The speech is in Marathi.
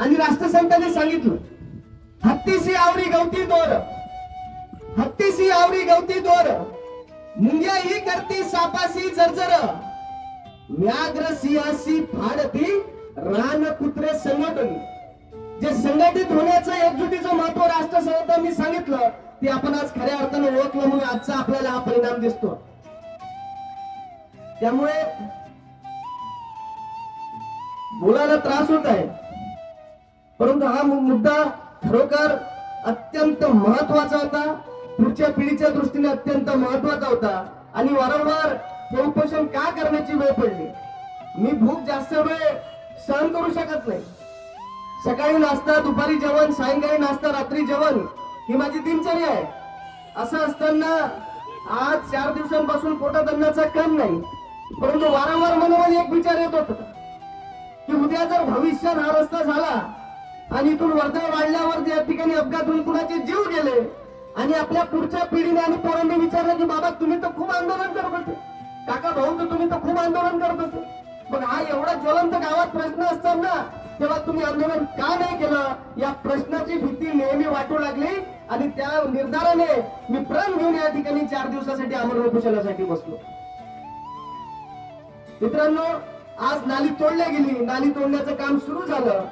आणि राष्ट्रसंतांनी सांगितलं हत्तीसी आवरी गवती दोर. हत्तीसी आवरी गवती दोर. मुंग्या ही करती सापासी जर्जर. व्याघ्र सिंहासी फाडती रान कुत्रे संघटन. जे संघटित होण्याचं एकजुटीचं महत्त्व राष्ट्रसंतांनी सांगितलं ते आपण आज खऱ्या अर्थानं ओळखलं म्हणून आजचा आपल्याला हा परिणाम दिसतो. त्यामुळे बोलायला त्रास होत आहे. परंतु हा मुद्दा खरोखर अत्यंत महत्त्वाचा होता. पुढच्या पिढीच्या दृष्टीने अत्यंत महत्त्वाचा होता. आणि वारंवार हे उपोषण का करण्याची वेळ पडली? मी भूक जास्त वेळ सहन करू शकत नाही. सकाळी नाश्ता दुपारी जेवण सायंकाळी नाश्ता रात्री जेवण ही माझी दिनचर्या आहे. असं असताना आज चार दिवसांपासून पोटात अन्नाचा कम नाही. परंतु वारंवार मनामध्ये एक विचार येत होता की उद्या जर भविष्यात हा रस्ता झाला आणि इथून वर्दळ वाढल्यावर त्या ठिकाणी अपघात होऊन कुणाचे जीव गेले? आणि आपल्या पुढच्या पिढीने आणि पोरांनी विचारलं की बाबा तुम्ही तर खूप आंदोलन करत होते. काका भाऊ तर तुम्ही तर खूप आंदोलन करत होते. पण हा एवढा ज्वलंत गावात प्रश्न असताना तेव्हा तुम्ही आंदोलन का नाही केलं? या प्रश्नाची भीती नेहमी वाटू लागली आणि त्या निर्धाराने मी प्रण घेऊन या ठिकाणी चार दिवसासाठी आमरण उपोषणासाठी बसलो. मित्रांनो आज नाली तोडल्या गेली. नाली तोडण्याचं काम सुरू झालं.